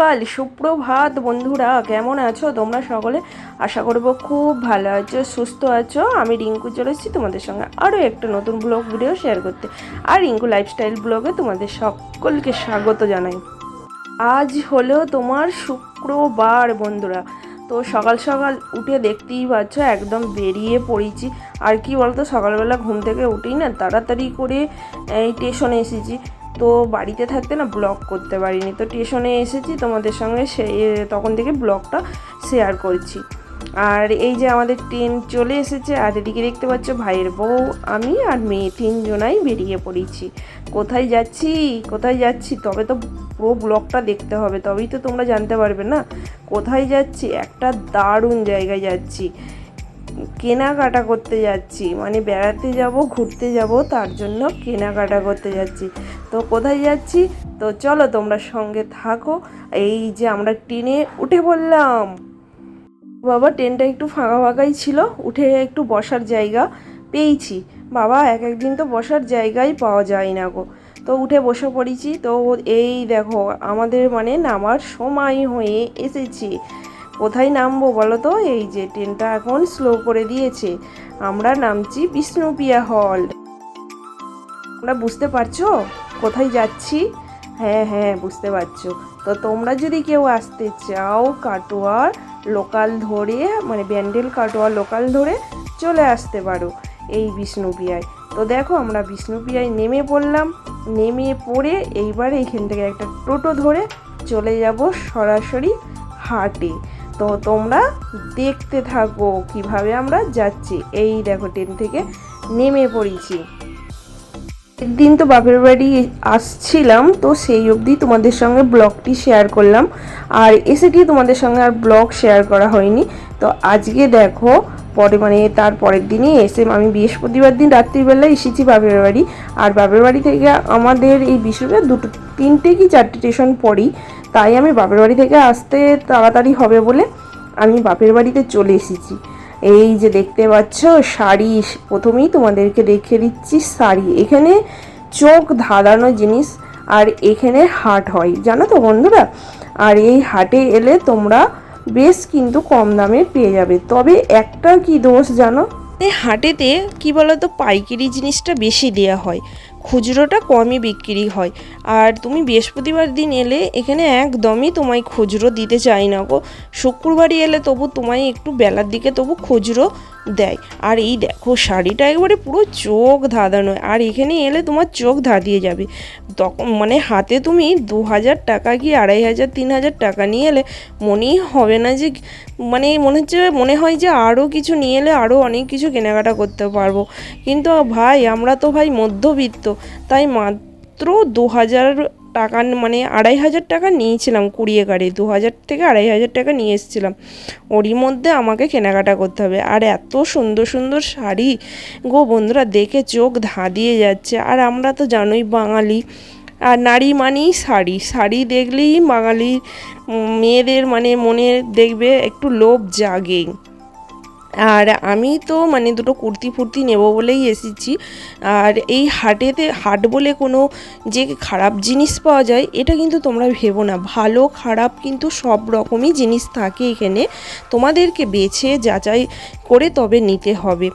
সকাল। সুপ্রভাত বন্ধুরা, কেমন আছো? তোমরা সকলে আশা করব খুব ভালো আছো, সুস্থ আছো। আমি রিঙ্কু চলে এসেছি তোমাদের সঙ্গে আরও একটা নতুন ব্লগ ভিডিও শেয়ার করতে। আর রিঙ্কু লাইফস্টাইল ব্লগে তোমাদের সকলকে স্বাগত জানাই। আজ হলো তোমার শুক্রবার বন্ধুরা। তো সকাল সকাল উঠে দেখতেই পাচ্ছ, একদম বেরিয়ে পড়েছি। আর কি বলতো, সকালবেলা ঘুম থেকে উঠেই না তাড়াতাড়ি করে, এই স্টেশনে এসেছি। তো বাড়িতে থাকতে না ব্লগ করতে পারিনি। তো স্টেশনে এসেছি তোমাদের সঙ্গে সে তখন থেকে ব্লগটা শেয়ার করছি। আর এই যে আমাদের ট্রেন চলে এসেছে, আর এদিকে দেখতে পাচ্ছ ভাইয়ের বউ, আমি আর মেয়ে তিনজনাই বেরিয়ে পড়েছি। কোথায় যাচ্ছি? কোথায় যাচ্ছি? তবে তো পুরো ব্লগটা দেখতে হবে, তবেই তো তোমরা জানতে পারবে না। কোথায় যাচ্ছি? একটা দারুণ জায়গায় যাচ্ছি। কেনাকাটা করতে যাচ্ছি। মানে বেড়াতে যাব, ঘুরতে যাব, তার জন্য কেনাকাটা করতে যাচ্ছি। তো কোথায় যাচ্ছি? তো চলো তোমরা সঙ্গে থাকো। এই যে আমরা ট্রেনে উঠে পড়লাম। বাবা, ট্রেনটা একটু ফাঁকা ফাঁকাই ছিল। উঠে একটু বসার জায়গা পেয়েছি। বাবা, এক একদিন তো বসার জায়গাই পাওয়া যায় না গো। তো উঠে বসে পড়েছি। তো এই দেখো, আমাদের মানে নামার সময় হয়ে এসেছি। কোথায় নামবো বলো তো? এই যে ট্রেনটা এখন স্লো করে দিয়েছে। আমরা নামছি বিষ্ণুপিয়া হল তোমরা বুঝতে পারছ? কোথায় যাচ্ছি? হ্যাঁ হ্যাঁ বুঝতে পারছ। তো তোমরা যদি কেউ আসতে চাও কাটোয়ার লোকাল ধরে মানে ব্যান্ডেল কাটোয়া লোকাল ধরে, চলে আসতে পারো এই বিষ্ণুপিয়ায়। তো দেখো, আমরা বিষ্ণুপিয়ায় নেমে পড়লাম। নেমে পড়ে এইবার এইখান থেকে একটা টোটো ধরে চলে যাব সরাসরি হাটে। তো তোমরা দেখতে থাকো কীভাবে আমরা যাচ্ছি। এই দেখো ট্রেন থেকে নেমে পড়েছি। একদিন তো বাপের বাড়ি আসছিলাম, তো সেই অবধি তোমাদের সঙ্গে ব্লগটি শেয়ার করলাম। আর এসেটি তোমাদের সঙ্গে আর ব্লগ শেয়ার করা হয়নি। তো আজকে দেখো, পরে মানে তার পরের দিনই এসে আমি বৃহস্পতিবার দিন রাত্রিবেলায় এসেছি বাপের বাড়ি। আর বাপের বাড়ি থেকে আমাদের এই বিষয়টা দুটো, তিনটে কি চারটে স্টেশন পরেই। তাই আমি বাপের বাড়ি থেকে আসতে তাড়াতাড়ি হবে বলে আমি বাপের বাড়িতে চলে এসেছি। এই যে দেখতে পাচ্ছ, শাড়ি প্রথমেই তোমাদেরকে রেখে দিচ্ছি শাড়ি। এখানে চোখ ধাঁধানো জিনিস আর এখানে হাট হয়, জানো তো বন্ধুরা? আর এই হাটে এলে তোমরা বেশ কিন্তু কম দামে পেয়ে যাবে। তবে একটা কি দোষ জানো? হাটেতে কি বলতো, পাইকারি জিনিসটা বেশি দেয়া হয়। খুচরোটা কমই বিক্রি হয়। আর তুমি বৃহস্পতিবার দিন এলে এখানে একদমই তোমায় খুচরো দিতে চাই না গো। শুক্রবারই এলে তবু তোমায় একটু বেলার দিকে তবু খুচরো দেয়। আর এই দেখো, শাড়িটা একবারে পুরো চোখ ধাঁধানো। আর এখানে এলে তোমার চোখ ধাঁধিয়ে যাবে। তখন মানে হাতে তুমি দু হাজার টাকা কি আড়াই হাজার, তিন হাজার টাকা নিয়ে এলে মনেই হবে না যে মানে মনে হচ্ছে, মনে হয় যে আরও কিছু নিয়ে এলে আরও অনেক কিছু কেনাকাটা করতে পারব। কিন্তু ভাই, আমরা তো ভাই মধ্যবিত্ত। তাই মাত্র দু হাজার টাকা মানে আড়াই হাজার টাকা নিয়েছিলাম কুড়িয়ে গাড়ি দু হাজার থেকে আড়াই হাজার টাকা নিয়ে এসেছিলাম। ওরই মধ্যে আমাকে কেনাকাটা করতে হবে। আর এত সুন্দর সুন্দর শাড়ি, গো বন্ধুরা দেখে চোখ ধা ধাঁধিয়ে যাচ্ছে। আর আমরা তো জানোই বাঙালি। আর নারী মানেই শাড়ি। শাড়ি দেখলেই বাঙালি মেয়েদের মানে মনে দেখবে একটু লোভ জাগে আর আমি তো মানে দুটো কুর্তি ফুর্তি নেব বলেই এসেছি। আর এই হাটেতে, হাট বলে কোনো যে খারাপ জিনিস পাওয়া যায়, এটা কিন্তু তোমরা ভেবো না। ভালো, খারাপ কিন্তু সব রকমই জিনিস থাকে এখানে। তোমাদেরকে বেছে যাচাই করে তবে নিতে হবে।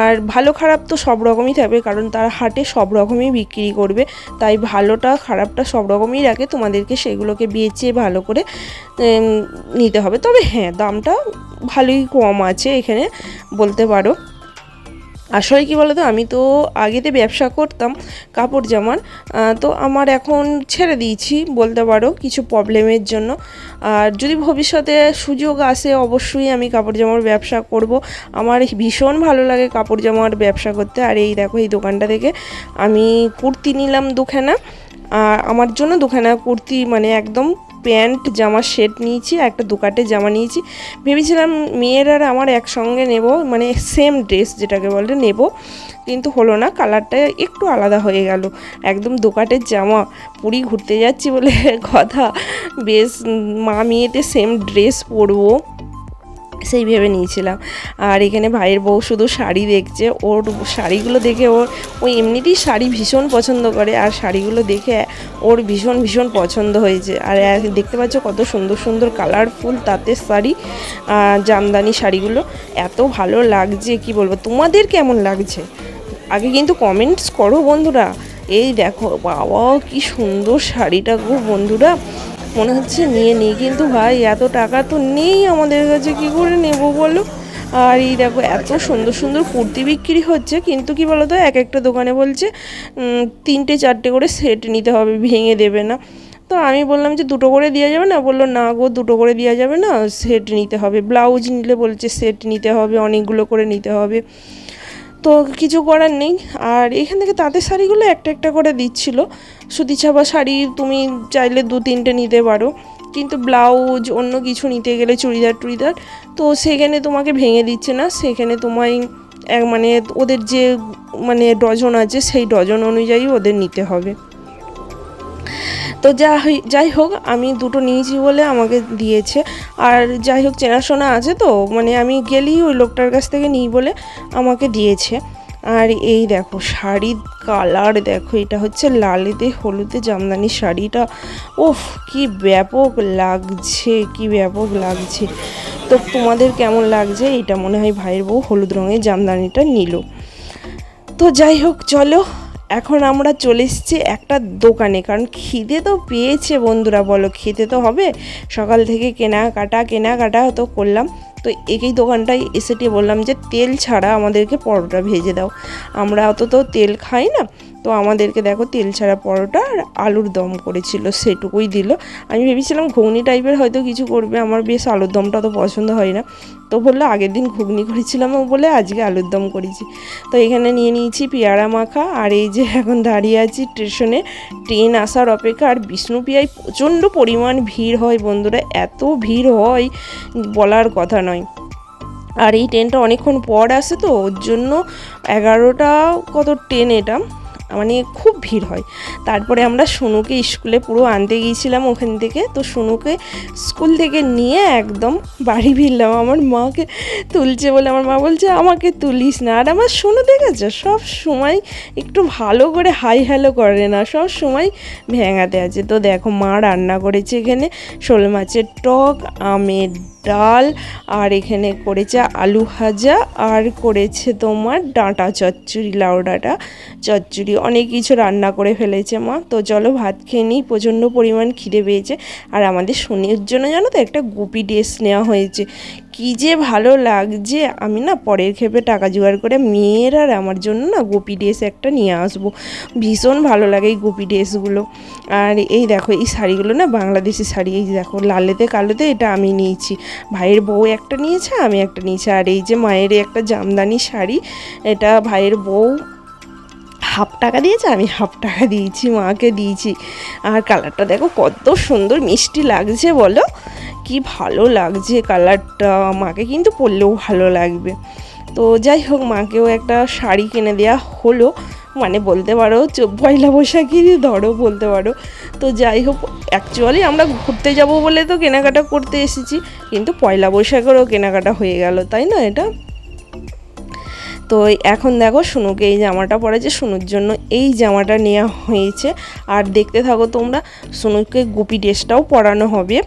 আর ভালো খারাপ তো সব রকমই থাকবে, কারণ তারা হাটে সব রকমই বিক্রি করবে। তাই ভালোটা, খারাপটা সব রকমই রাখে, তোমাদেরকে সেগুলোকে বেচে ভালো করে নিতে হবে। তবে হ্যাঁ দামটা ভালোই কম আছে এখানে বলতে পারো। আসলে কি বলতো, আমি তো আগেতে ব্যবসা করতাম কাপড় জামার তো আমার এখন ছেড়ে দিয়েছি বলতে পারো কিছু প্রবলেমের জন্য। আর যদি ভবিষ্যতে সুযোগ আসে অবশ্যই আমি কাপড় জামার ব্যবসা করব। আমার ভীষণ ভালো লাগে কাপড় জামার ব্যবসা করতে। আর এই দেখো, এই দোকানটা থেকে আমি কুর্তি নিলাম দুখানা। আর আমার জন্য দুখানা কুর্তি মানে একদম প্যান্ট, জামা সেট নিয়েছি, একটা দুকাটে জামা নিয়েছি। ভেবেছিলাম মেয়ের আর আমার একসঙ্গে নেব মানে সেম ড্রেস যেটাকে বলে, নেব। কিন্তু হলো না কালারটা একটু আলাদা হয়ে গেল। একদম দোকাটের জামা, পুরী ঘুরতে যাচ্ছি বলে কথা। বেশ মা মেয়েতে সেম ড্রেস পরবো। সেই ভেবে নিয়েছিলাম। আর এখানে ভাইয়ের বউ শুধু শাড়ি দেখছে, ওর শাড়িগুলো দেখে ওর, ও এমনিতেই শাড়ি ভীষণ পছন্দ করে, আর শাড়িগুলো দেখে ওর ভীষণ ভীষণ পছন্দ হয়েছে। আর দেখতে পাচ্ছ কত সুন্দর সুন্দর কালারফুল তাঁতের শাড়ি জামদানি শাড়িগুলো। এত ভালো লাগছে, কি বলব, তোমাদের কেমন লাগছে? আগে কিন্তু কমেন্টস করো বন্ধুরা। এই দেখো বাবা কি সুন্দর শাড়িটা গো বন্ধুরা। মনে হচ্ছে নিয়ে নিই কিন্তু ভাই এত টাকা তো নেই আমাদের কাছে, কি করে নেব বলো? আর এই দেখো, এত সুন্দর সুন্দর কুর্তি বিক্রি হচ্ছে, কিন্তু কি বলো তো এক একটা দোকানে বলছে তিনটে চারটে করে সেট নিতে হবে, ভেঙে দেবে না। তো আমি বললাম যে দুটো করে দেওয়া যাবে না? বলল, না গো, দুটো করে দেওয়া যাবে না, সেট নিতে হবে। ব্লাউজ নিলে বলছে, সেট নিতে হবে, অনেকগুলো করে নিতে হবে। তো কিছু করার নেই। আর এখান থেকে তাঁতের শাড়িগুলো একটা একটা করে দিচ্ছিল। সুতি ছাপা শাড়ি তুমি চাইলে দু, তিনটে নিতে পারো। কিন্তু ব্লাউজ, অন্য কিছু নিতে গেলে চুড়িদার, টুড়িদার। তো সেখানে তোমাকে ভেঙে দিচ্ছে না। সেখানে তোমায় এক মানে ওদের যে মানে ডজন আছে, সেই ডজন অনুযায়ী ওদের নিতে হবে। তো যা হই- যাই হোক, আমি দুটো নিয়েছি বলে আমাকে দিয়েছে। আর যাই হোক, চেনাশোনা আছে তো মানে আমি গেলেই ওই লোকটার কাছ থেকে নিই বলে আমাকে দিয়েছে। আর এই দেখো, শাড়ির কালার দেখো, এটা হচ্ছে লালেতে হলুদে জামদানি শাড়িটা। ওফ কি ব্যাপক লাগছে, কি ব্যাপক লাগছে। তো তোমাদের কেমন লাগছে? এটা মনে হয় ভাইয়ের বউ হলুদ রঙের জামদানিটা নিল। তো যাই হোক, চলো। এখন আমরা চলে এসেছি একটা দোকানে, কারণ খিদে তো পেয়েছে বন্ধুরা, বলো খেতে তো হবে। সকাল থেকে কেনাকাটা কেনাকাটা তো করলাম। তো একই দোকানটায় এসেটি বললাম যে, তেল ছাড়া আমাদেরকে পরোটা ভেজে দাও। আমরা অত তো তেল খাই না। তো আমাদেরকে দেখো তেল ছাড়া পরোটা আর আলুর দম করেছিল, সেটুকুই দিল। আমি ভেবেছিলাম ঘুগনি টাইপের হয়তো কিছু করবে, আমার বেশ আলুর দমটা তো পছন্দ হয় না। তো বলল আগের দিন ঘুগনি করেছিলাম ও বলে আজকে আলুর দম করেছি। তো এখানে নিয়ে নিয়েছি পেয়ারা মাখা, আর এই যে এখন দাঁড়িয়ে আছি স্টেশনে, ট্রেন আসার অপেক্ষা, আর বিষ্ণুপিয়ায় প্রচণ্ড পরিমাণ ভিড় হয় বন্ধুরা, এত ভিড় হয় বলার কথা নয়। আর এই ট্রেনটা অনেকক্ষণ পর আসে তো, ওর জন্য এগারোটা কত ট্রেন এটা? মানে খুব ভিড় হয়। তারপরে আমরা সোনুকে স্কুলে পুরো আনতে গিয়েছিলাম ওখান থেকে। তো সোনুকে স্কুল থেকে নিয়ে একদম বাড়ি ফিরলাম। আমার মাকে তুলছে বলে আমার মা বলছে, আমাকে তুলিস না। আর আমার সোনু দেখেছে, সব সময় একটু ভালো করে হাই হ্যালো করে না, সব সময় ভেঙাতে আছে। তো দেখো মা রান্না করেছে এখানে। শোল মাছের টক, আমের ডাল, আর এখানে করেছে আলু ভাজা, আর করেছে তোমার ডাঁটা চচ্চড়ি, লাউ ডাঁটা চচ্চড়ি। অনেক কিছু রান্না করে ফেলেছে মা। তো চলো ভাত খেয়ে নিই। প্রচণ্ড পরিমাণ খিদে পেয়েছে। আর আমাদের শনির জন্য জানো তো একটা গুপি ড্রেস নেওয়া হয়েছে। কী যে ভালো লাগছে। আমি না পরের ক্ষেপে টাকা জোগাড় করে মেয়ের আর আমার জন্য না গুপি ড্রেস একটা নিয়ে আসব। ভীষণ ভালো লাগে এই গুপি ড্রেসগুলো। আর এই দেখো, এই শাড়িগুলো না বাংলাদেশি শাড়ি, এই দেখো, লালেতে কালোতে এটা আমি নিয়েছি। ভাইয়ের বউ একটা নিয়েছে, আমি একটা নিয়েছি। আর এই যে মায়ের একটা জামদানি শাড়ি, এটা ভাইয়ের বউ হাফ টাকা দিয়েছে, আমি হাফ টাকা দিয়েছি, মাকে দিয়েছি। আর কালারটা দেখো কত সুন্দর, মিষ্টি লাগছে বলো। কি ভালো লাগছে কালারটা, মাকে কিন্তু পরলেও ভালো লাগবে। তো যাই হোক, মাকেও একটা শাড়ি কিনে দেওয়া হলো। মানে বলতে পারো পয়লা বৈশাখেরই ধরো বলতে পারো। তো যাই হোক অ্যাকচুয়ালি আমরা ঘুরতে যাব বলে তো কেনাকাটা করতে এসেছি, কিন্তু পয়লা বৈশাখেরও কেনাকাটা হয়ে গেল, তাই না এটা? তো এখন দেখো সুনুকে এই জামাটা পরেছে সুনুর জন্য এই জামাটা নেওয়া হয়েছে। আর দেখতে থাকো তোমরা, সুনুকে গুপি ড্রেসটাও পরানো হবে।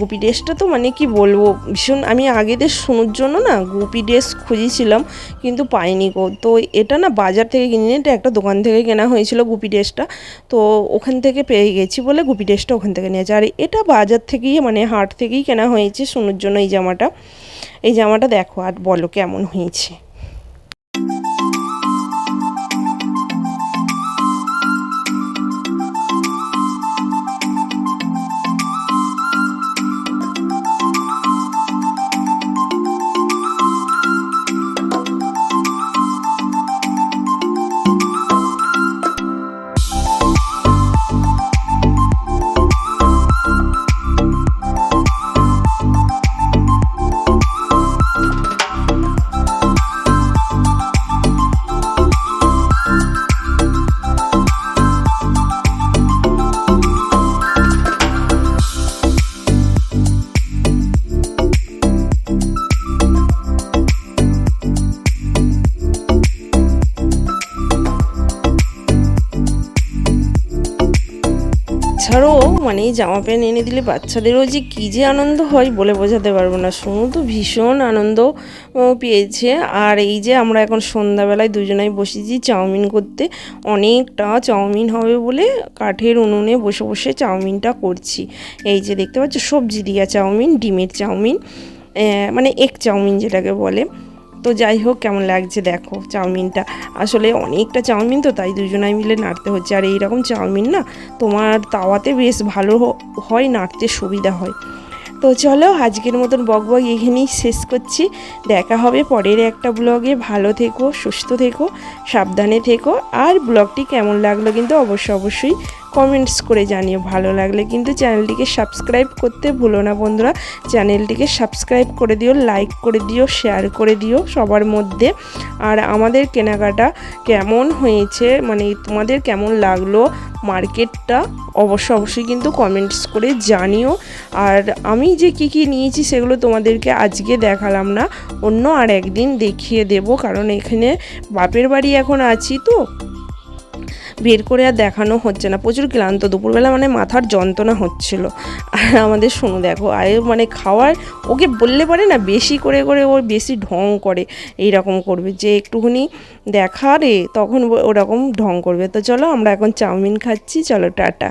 গুপি ড্রেসটা তো মানে কি বলব, ভীষণ আমি আগেদের সুনুর জন্য না গুপি ড্রেস খুঁজেছিলাম, কিন্তু পাইনি গো। তো এটা না বাজার থেকে কিনে এটা একটা দোকান থেকে কেনা হয়েছিল গুপি ড্রেসটা। তো ওখান থেকে পেয়ে গেছি বলে গুপি ড্রেসটা ওখান থেকে নিয়েছে আর এটা বাজার থেকেই মানে হাট থেকেই কেনা হয়েছে সুনুর জন্য এই জামাটা। এই জামাটা দেখো আর বলো কেমন হয়েছে। Thank you. মানে এই জামা প্যান্ট এনে দিলে বাচ্চাদেরও যে কী যে আনন্দ হয় বলে বোঝাতে পারব না। সোনু তো, ভীষণ আনন্দ পেয়েছে। আর এই যে আমরা এখন সন্ধ্যাবেলায় দুজনাই বসেছি চাউমিন করতে, অনেকটা চাউমিন হবে বলে কাঠের উনুনে বসে বসে চাউমিনটা করছি। এই যে দেখতে পাচ্ছ, সবজি দিয়া চাউমিন, ডিমের চাউমিন মানে এক চাউমিন যেটাকে বলে। তো যাই হোক, কেমন লাগছে দেখো চাউমিনটা। আসলে অনেকটা চাউমিন তো, তাই দুজনাই মিলে নাড়তে হচ্ছে। আর এইরকম চাউমিন না, তোমার তাওয়াতে বেশ ভালো হয়, নাড়তে সুবিধা হয়। তো চলো, আজকের মতন বক বক এখানেই শেষ করছি। দেখা হবে পরের একটা ব্লগে। ভালো থেকো, সুস্থ থেকো, সাবধানে থেকো। আর ব্লগটি কেমন লাগল কিন্তু অবশ্যই অবশ্যই কমেন্টস করে জানিও ভালো লাগলে। কিন্তু চ্যানেলটিকে সাবস্ক্রাইব করতে ভুলো না বন্ধুরা। চ্যানেলটিকে সাবস্ক্রাইব করে দিও লাইক করে দিও শেয়ার করে দিও সবার মধ্যে। আর আমাদের কেনাকাটা কেমন হয়েছে মানে তোমাদের কেমন লাগল মার্কেটটা অবশ্য অবশ্যই কিন্তু কমেন্টস করে জানিও। আর আমি যে কি কি নিয়েছি সেগুলো তোমাদেরকে আজকে দেখালাম না, অন্য আর একদিন দেখিয়ে দেব। কারণ এখানে বাপের বাড়ি এখন আছি তো। বের করে আর দেখানো হচ্ছে না। প্রচুর ক্লান্ত। দুপুরবেলা মানে মাথার যন্ত্রণা হচ্ছিল। আর আমাদের শুনো দেখো, আয়ে মানে খাওয়ার, ওকে বললে পারে না, বেশি করে করে ও বেশি ঢং করে এই রকম করবে। যে একটুখানি দেখা রে তখন ওরকম ঢং করবে। তো চলো আমরা এখন চাউমিন খাচ্ছি। চলো, টাটা।